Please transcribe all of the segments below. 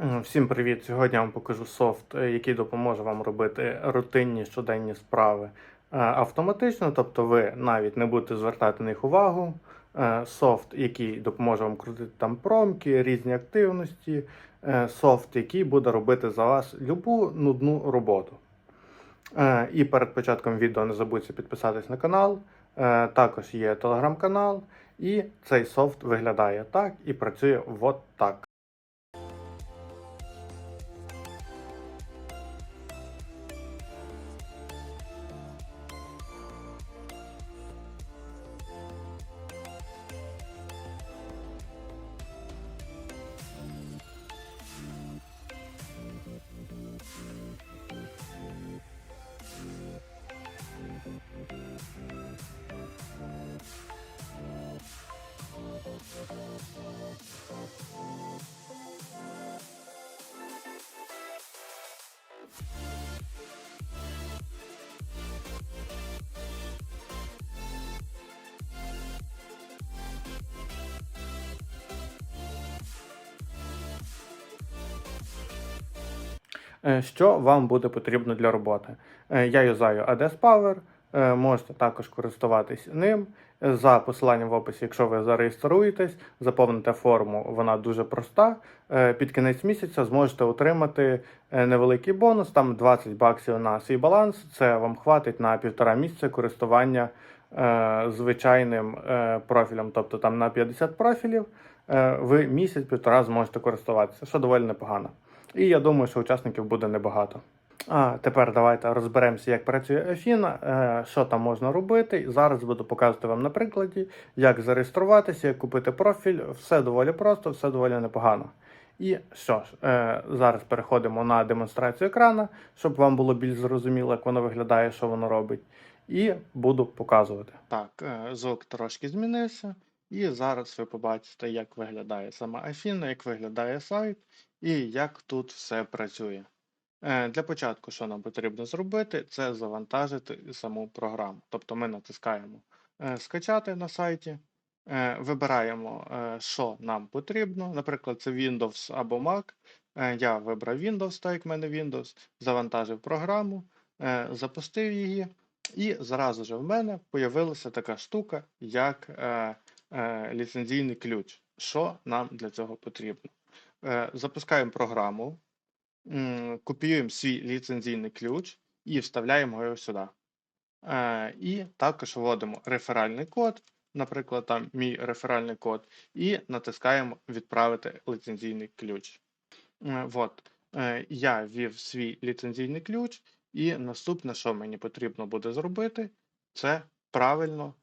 Е, Всім привіт! Сьогодні я вам покажу софт, е, який допоможе вам робити рутинні щоденні справи е, автоматично, тобто ви навіть не будете звертати на них увагу. Софт, який допоможе вам крутити там промки, різні активності. Софт, який буде робити за вас любу нудну роботу. І перед початком відео не забудьте підписатись на канал. Також є телеграм-канал, і цей софт виглядає так і працює от так. Що вам буде потрібно для роботи? Е, Я юзаю ADS Power, е, можете також користуватись ним. Е, За посиланням в описі, якщо ви зареєструєтесь, заповните форму, вона дуже проста. Е, Під кінець місяця зможете отримати е, невеликий бонус, там 20 баксів на свій баланс. Це вам хватить на півтора місяця користування е, звичайним е, профілем, тобто там на 50 профілів. е, Ви місяць-півтора зможете користуватися, що доволі непогано. І я думаю, що учасників буде небагато. А тепер давайте розберемося, як працює Афіна, е, що там можна робити. Зараз буду показувати вам на прикладі, як зареєструватися, як купити профіль. Все доволі просто, все доволі непогано. І що ж, е, зараз переходимо на демонстрацію екрана, щоб вам було більш зрозуміло, як воно виглядає, що воно робить. І буду показувати. Так, е, звук трошки змінився. І зараз ви побачите, як виглядає сама Афіна, як виглядає сайт і як тут все працює. Е, Для початку, що нам потрібно зробити, це завантажити саму програму. Тобто ми натискаємо е, скачати на сайті, е, вибираємо, що нам потрібно. Наприклад, це Windows або Mac. Я вибрав Windows, так як в мене Windows, завантажив програму, запустив її, і зразу ж в мене появилася така штука, як ліцензійний ключ. Що нам для цього потрібно? Е, Запускаємо програму, копіюємо свій ліцензійний ключ і вставляємо його сюди. Е, І також вводимо реферальний код, наприклад, там мій реферальний код, і натискаємо Відправити ліцензійний ключ. Е, Вот. Е, Я ввів свій ліцензійний ключ, і наступне, що мені потрібно буде зробити, це правильно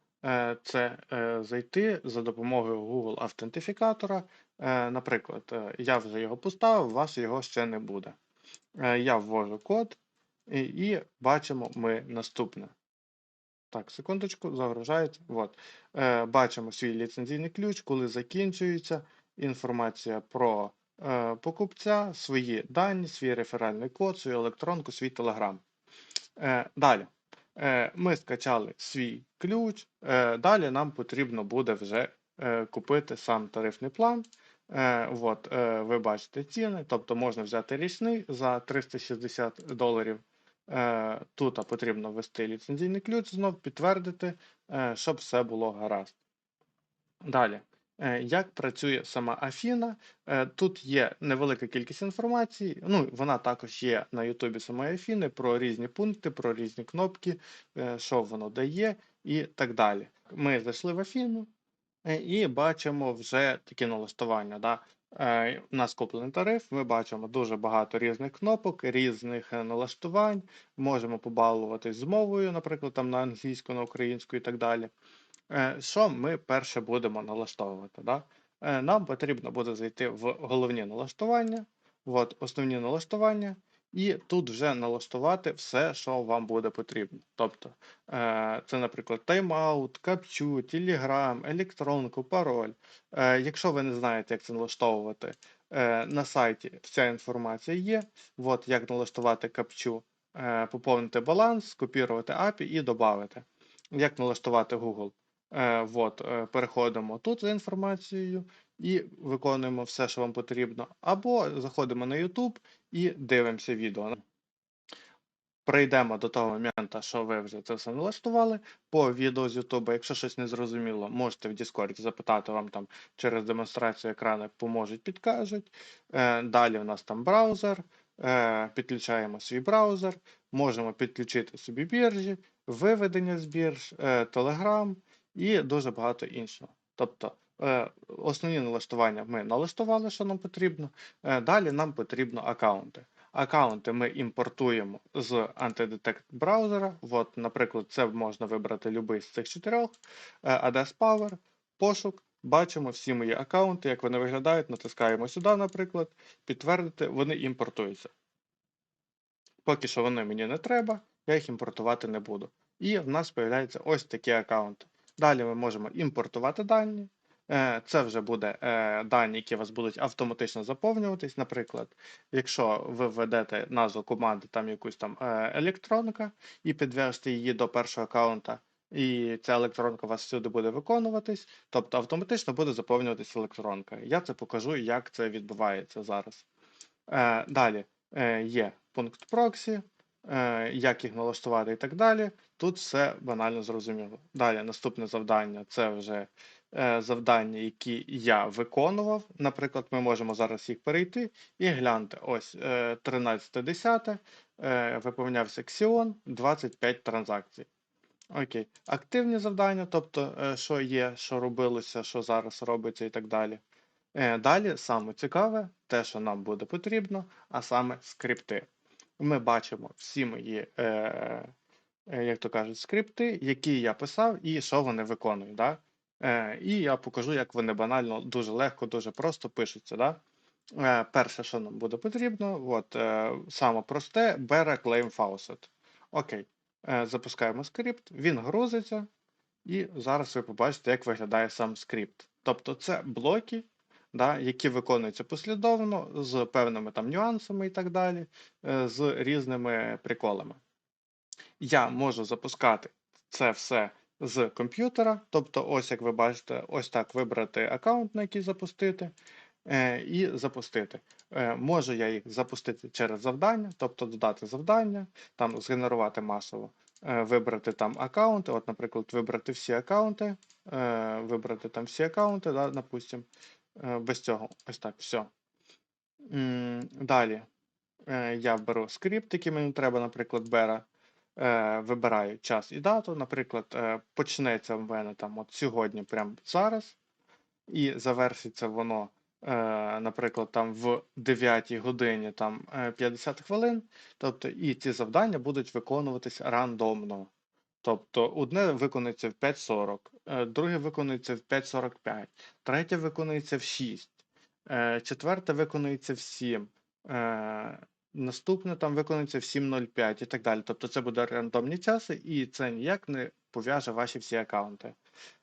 це зайти за допомогою Google автентифікатора. Е, Наприклад, е, я вже його поставив, у вас його ще не буде. Е, Я ввожу код і, бачимо ми наступне. Так, секундочку, загружається. Вот. Е, бачимо свій ліцензійний ключ, коли закінчується інформація про е, покупця, свої дані, свій реферальний код, свою електронку, свій телеграм. Е, далі. Е, ми скачали свій ключ. Е, далі нам потрібно буде вже е, купити сам тарифний план. Е, от, е, ви бачите ціни, тобто можна взяти річний за 360 доларів. Е, Тут потрібно ввести ліцензійний ключ, знов підтвердити, щоб все було гаразд. Далі. Як працює сама Афіна? Тут є невелика кількість інформації. Ну, вона також є на Ютубі самої Афіни про різні пункти, про різні кнопки, що воно дає і так далі. Ми зайшли в Афіну і бачимо вже такі налаштування. Да? Е, У нас куплений тариф, ми бачимо дуже багато різних кнопок, різних е, налаштувань. Можемо побалуватись з мовою, наприклад, там на англійську, на українську і так далі. Е, Що ми перше будемо налаштовувати? Да? Е, Нам потрібно буде зайти в головні налаштування, от, основні налаштування, і тут вже налаштувати все, що вам буде потрібно. Тобто, е, це, наприклад, тайм-аут, капчу, телеграм, електронку, пароль. Е, Якщо ви не знаєте, як це налаштовувати, е, на сайті вся інформація є. От як налаштувати капчу, поповнити баланс, скопірувати API і додати. Як налаштувати Google? Е, переходимо тут за інформацією і виконуємо все, що вам потрібно, або заходимо на YouTube і дивимося відео. Прийдемо до того моменту, що ви вже це все налаштували по відео з YouTube. Якщо щось не зрозуміло, можете в Discord запитати вам там через демонстрацію екрану поможуть, підкажуть. Е, Далі у нас там браузер. Е, Підключаємо свій браузер, можемо підключити собі біржі, виведення з бірж, е, Telegram і дуже багато іншого. Тобто основні налаштування ми налаштували, що нам потрібно. Е, Далі нам потрібно аккаунти. Аккаунти ми імпортуємо з Antidetect браузера. От, наприклад, це можна вибрати будь-який з цих чотирьох. Е, Power, пошук. Бачимо всі мої аккаунти, як вони виглядають. Натискаємо сюди, наприклад, підтвердити, вони імпортуються. Поки що вони мені не треба, я їх імпортувати не буду. І в нас з'являються ось такі аккаунти. Далі ми можемо імпортувати дані. Е, Це вже буде е, дані, які у вас будуть автоматично заповнюватись. Наприклад, якщо ви введете назву команди, там якусь там е, електронка, і підвести її до першого аккаунта, і ця електронка у вас всюди буде виконуватись, тобто автоматично буде заповнюватись електронка. Я це покажу, як це відбувається зараз. Далі є пункт проксі, як їх налаштувати і так далі. Тут все банально зрозуміло. Далі наступне завдання це вже завдання, які я виконував. Наприклад, ми можемо зараз їх перейти і гляньте. Ось е, 13.10 е, виповнявся Xeon, 25 транзакцій. Окей. Активні завдання, тобто, е, що є, що робилося, що зараз робиться і так далі. Е, Далі саме цікаве, те, що нам буде потрібно, а саме скрипти. Ми бачимо всі мої, е, е, як то кажуть, скрипти, які я писав і що вони виконують. Е, І я покажу, як вони банально, дуже легко, дуже просто пишуться. Да? Е, Перше, що нам буде потрібно, от, е, саме просте, Bera Claim Faucet. Окей. Запускаємо скрипт, він грузиться, і зараз ви побачите, як виглядає сам скрипт. Тобто це блоки, да, які виконуються послідовно з певними там нюансами і так далі, з різними приколами. Я можу запускати це все з комп'ютера, тобто, ось як ви бачите, ось так вибрати аккаунт, на який запустити, е, і запустити. Е, Можу я їх запустити через завдання, тобто додати завдання, там згенерувати масово, е, вибрати там аккаунти, от, наприклад, вибрати всі аккаунти, вибрати там всі аккаунти, да, допустим, е, без цього. Ось так, все. Далі я беру скрипт, який мені треба, наприклад, бера. Е, Вибираю час і дату. Наприклад, е, почнеться в мене там от сьогодні, прямо зараз, і завершиться воно, е, наприклад, там в 9 годині там е, 50 хвилин. Тобто, і ці завдання будуть виконуватись рандомно. Тобто, одне виконується в 5.40, е, друге виконується в 5.45, третє виконується в 6, е, четверте виконується в 7. Наступне там виконується в 7.05 і так далі. Тобто це буде рандомні часи, і це ніяк не пов'яже ваші всі аккаунти.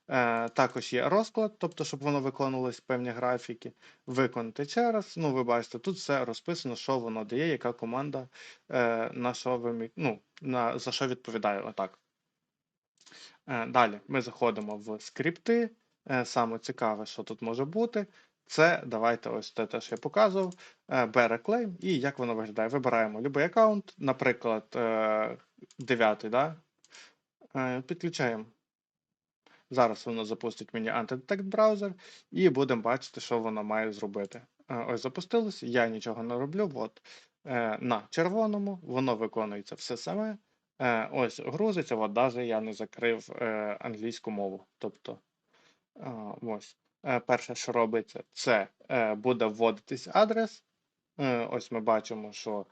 Е, також є розклад, тобто, щоб воно виконувалось певні графіки. Виконати ще раз. Ну, ви бачите, тут все розписано, що воно дає, яка команда е, на що ви, ну, на, за що відповідає. Отак. Е, Далі ми заходимо в скрипти. Е, Саме цікаве, що тут може бути. Це давайте ось те, те, що я показував. е, Бере клейм і як воно виглядає. Вибираємо будь-який аккаунт, наприклад, е, 9, да? Е, підключаємо. Зараз воно запустить мені Antidetect браузер, і будемо бачити, що воно має зробити. Е, Ось запустилось, я нічого не роблю. От, е, на червоному воно виконується все саме. Е, ось грузиться, от навіть я не закрив е, англійську мову. Тобто, е, ось. Е, перше, що робиться, це е, буде вводитись адрес. Е, ось ми бачимо, що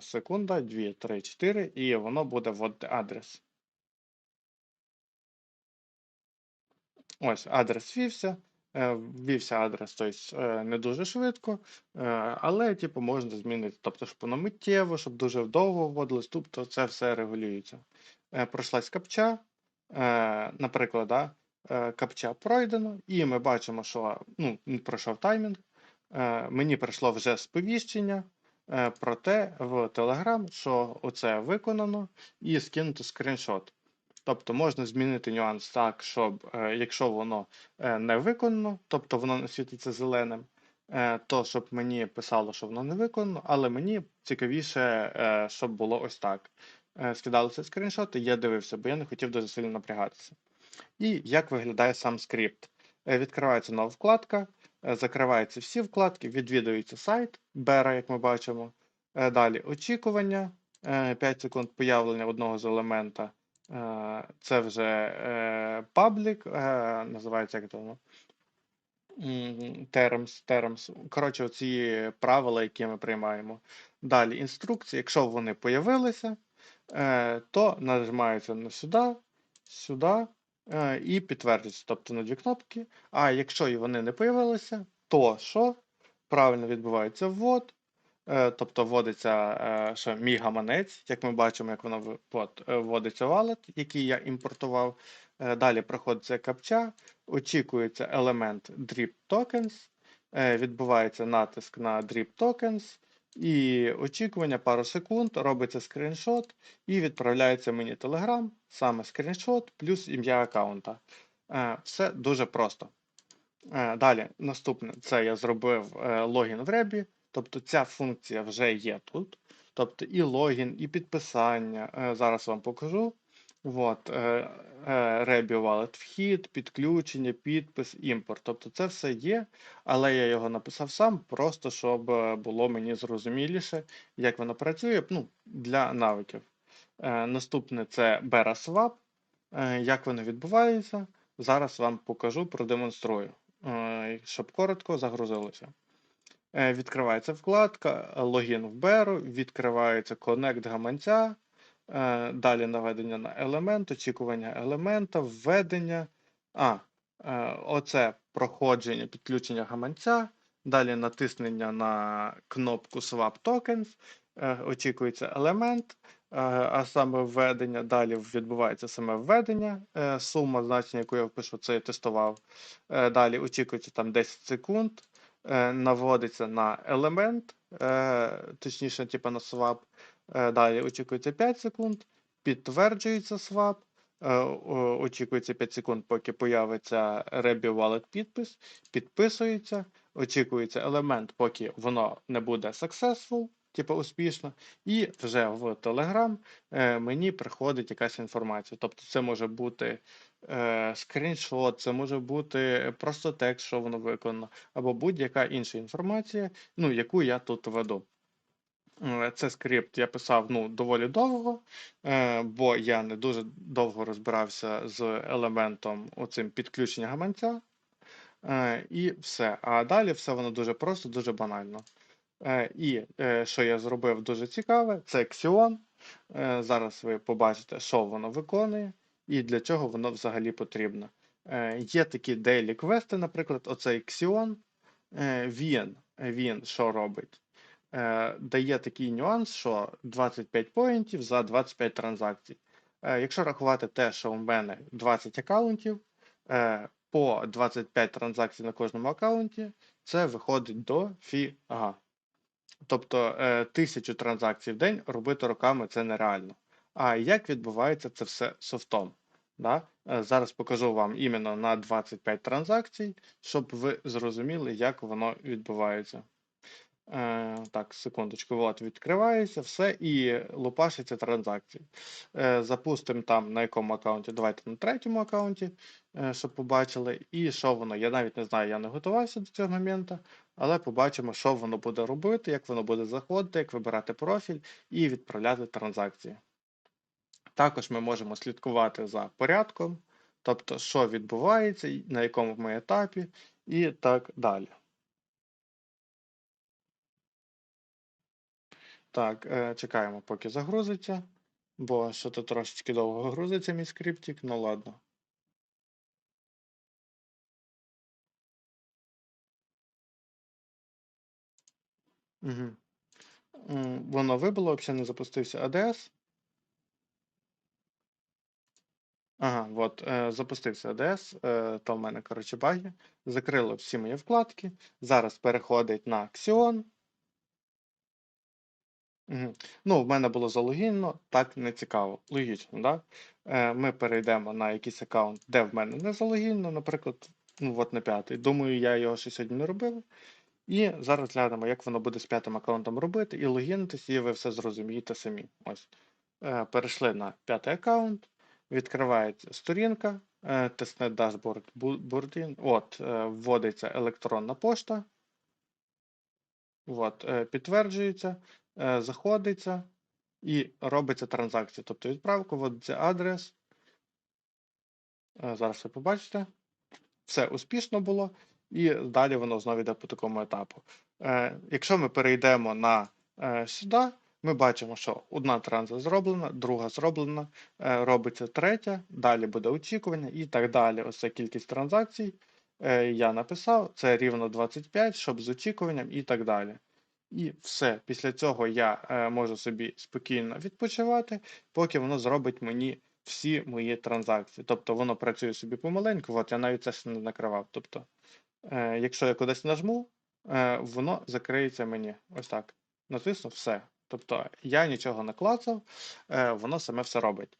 секунда, 2, 3, 4, і воно буде вводити адрес. Ось адрес ввівся. Ввівся адрес, тобто не дуже швидко, але типу, можна змінити. Тобто, щоб воно миттєво, щоб дуже довго вводилось, тобто це все регулюється. Пройшлась капча, наприклад, да, капча пройдено, і ми бачимо, що ну, пройшов таймінг. Е, Мені прийшло вже сповіщення е, про те в Telegram, що оце виконано, і скинути скріншот. Тобто можна змінити нюанс так, щоб е, якщо воно е, не виконано, тобто воно світиться зеленим, е, то щоб мені писало, що воно не виконано, але мені цікавіше, е, щоб було ось так. Е, Скидалися скріншоти, я дивився, бо я не хотів дуже сильно напрягатися. І як виглядає сам скрипт? Е, Відкривається нова вкладка, е, закриваються всі вкладки, відвідується сайт Бера, як ми бачимо. Е, Далі очікування, е, 5 секунд появлення одного з елемента. Це вже паблік, називається як то? М, Terms, terms. Коротше, оці правила, які ми приймаємо. Далі інструкції, якщо вони появилися, то нажимається на сюди, сюди і підтверджується, тобто на дві кнопки. А якщо вони не появилися, то що? Правильно відбувається ввод, е, тобто вводиться е, що мій як ми бачимо, як воно е, вводиться валет, який я імпортував. Е, Далі проходиться капча, очікується елемент Drip Tokens, е, відбувається натиск на Drip Tokens, і очікування пару секунд, робиться скріншот і відправляється мені Telegram, саме скріншот плюс ім'я аккаунта. Е, Все дуже просто. Е, Далі, наступне, це я зробив е, логін в Ребі, тобто ця функція вже є тут. Тобто і логін, і підписання. Зараз вам покажу. От, е, е, Wallet вхід, підключення, підпис, імпорт. Тобто це все є, але я його написав сам, просто щоб е, було мені зрозуміліше, як воно працює ну, для навиків. Е, Наступне це BeraSwap. Як воно відбувається? Зараз вам покажу, продемонструю, щоб коротко загрузилося. Відкривається вкладка, логін в Беру, відкривається Connect гаманця, далі наведення на елемент, очікування елемента, введення. А, е, оце проходження підключення гаманця, далі натиснення на кнопку Swap Tokens, е, очікується елемент, е, а саме введення, далі відбувається саме введення, е, сума значення, яку я впишу, це я тестував. Е, Далі очікується там 10 секунд е, наводиться на елемент, е, точніше, типу на swap. Е, Далі очікується 5 секунд, підтверджується swap, е, очікується 5 секунд, поки появиться Rebby Wallet підпис, підписується, очікується елемент, поки воно не буде successful, типу успішно, і вже в Telegram е, мені приходить якась інформація. Тобто це може бути скріншот, це може бути просто текст, що воно виконано, або будь-яка інша інформація, ну, яку я тут веду. Е, Це скрипт я писав ну, доволі довго, е, бо я не дуже довго розбирався з елементом оцим підключення гаманця. Е, І все. А далі все воно дуже просто, дуже банально. І що я зробив дуже цікаве, це Xeon. Зараз ви побачите, що воно виконує і для чого воно взагалі потрібно. Є такі daily квести, наприклад, оцей Xeon. Він, він що робить? Е, Дає такий нюанс, що 25 поінтів за 25 транзакцій. Е, Якщо рахувати те, що у мене 20 аккаунтів, е, по 25 транзакцій на кожному аккаунті, це виходить до фіга. Тобто е, тисячу транзакцій в день робити руками це нереально. А як відбувається це все софтом? Да? Зараз покажу вам іменно на 25 транзакцій, щоб ви зрозуміли, як воно відбувається. Е, так, секундочку, от відкривається все і лупашиться транзакції. Е, запустимо там на якому аккаунті. Давайте на третьому аккаунті, е, щоб побачили. І що воно. Я навіть не знаю, я не готувався до цього моменту, але побачимо, що воно буде робити, як воно буде заходити, як вибирати профіль і відправляти транзакції. Також ми можемо слідкувати за порядком, тобто, що відбувається, на якому ми етапі, і так далі. Так, е, чекаємо, поки загрузиться, бо що то трошечки довго грузиться мій скриптик, ну ладно. Угу. Воно вибило, взагалі не запустився ADS. Ага, от, е, запустився ADS, е, то в мене, коротше, баги. Закрило всі мої вкладки. Зараз переходить на Xeon. Ну, в мене було залогінено, так не цікаво. Логічно, да? Е, ми перейдемо на якийсь аккаунт, де в мене не залогінено, наприклад, ну от на п'ятий. Думаю, я його ще сьогодні не робив. І зараз глянемо, як воно буде з п'ятим аккаунтом робити, і логінитись, і ви все зрозумієте самі. Ось. Е, перейшли на п'ятий аккаунт, відкривається сторінка, е, тисне Dashboard бу- Boarding, от, е, вводиться електронна пошта. От, е, підтверджується, заходиться і робиться транзакція. Тобто відправка, вводиться адрес. Е, Зараз ви побачите. Все успішно було, і далі воно знову йде по такому етапу. Е, Якщо ми перейдемо на е, сюди, ми бачимо, що одна транза зроблена, друга зроблена, е, робиться третя, далі буде очікування і так далі. Ось ця кількість транзакцій. Е, Я написав, це рівно 25, щоб з очікуванням і так далі. І все. Після цього я е, можу собі спокійно відпочивати, поки воно зробить мені всі мої транзакції. Тобто воно працює собі помаленьку, от я навіть це ще не накривав. Тобто, е, якщо я кудись нажму, е, воно закриється мені. Ось так. Натисну все. Тобто я нічого не клацав, е, воно саме все робить.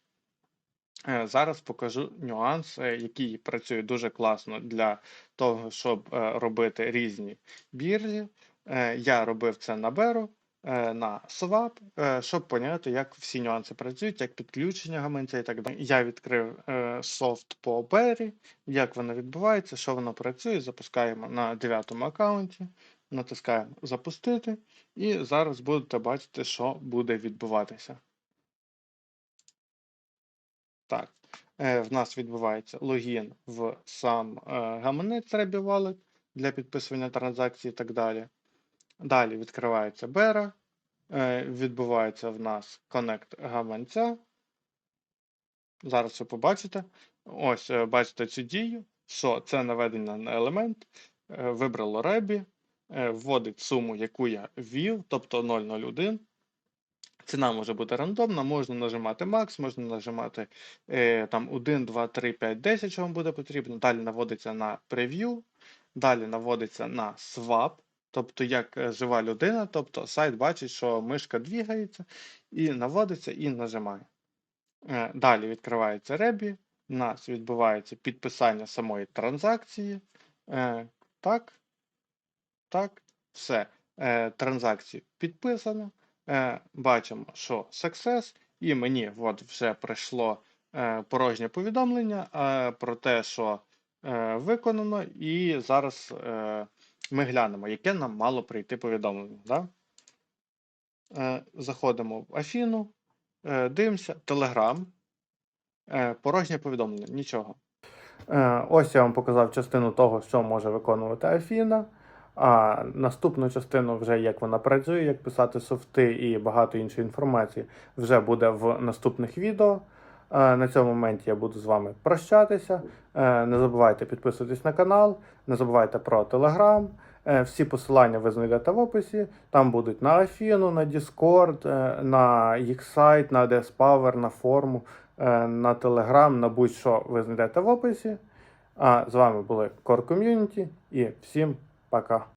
Е, Зараз покажу нюанс, е, який працює дуже класно для того, щоб е, робити різні біржі. Е, Я робив це на Беру, е, на Swap, е, щоб поняти, як всі нюанси працюють, як підключення гаманця і так далі. Я відкрив софт по Бері, як воно відбувається, що воно працює. Запускаємо на дев'ятому аккаунті, натискаємо Запустити, і зараз будете бачити, що буде відбуватися. Так, в нас відбувається логін в сам гаманець Rebі Wallet для підписування транзакцій і так далі. Далі відкривається Бера, е, відбувається в нас Connect гаманця. Зараз ви побачите. Ось, е, бачите цю дію, що це наведення на елемент, е, вибрало е, вводить суму, яку я ввів, тобто 001. Ціна може бути рандомна, можна нажимати Max, можна нажимати е, там 1, 2, 3, 5, 10, що вам буде потрібно. Далі наводиться на прев'ю, далі наводиться на swap, тобто як е, жива людина, тобто сайт бачить, що мишка двігається, і наводиться і нажимає. Е, Далі відкривається Rebі, у нас відбувається підписання самої транзакції. Е, Так, так, все. Транзакцію підписано. Е, Бачимо, що success, і мені от вже прийшло порожнє повідомлення про те, що виконано, і зараз ми глянемо, яке нам мало прийти повідомлення. Да? Е, Заходимо в Афіну, е, дивимося, Telegram, е, порожнє повідомлення, нічого. Е, Ось я вам показав частину того, що може виконувати Афіна. А наступну частину, вже як вона працює, як писати софти і багато іншої інформації, вже буде в наступних відео. Е, На цьому моменті я буду з вами прощатися. Е, Не забувайте підписуватись на канал, не забувайте про. Е, Всі посилання ви знайдете в описі. Там будуть на Афіну, на Discord, е, на їх сайт, на DS Power, на форму, на Telegram, на будь-що ви знайдете в описі. А з вами були Core Community і всім пока.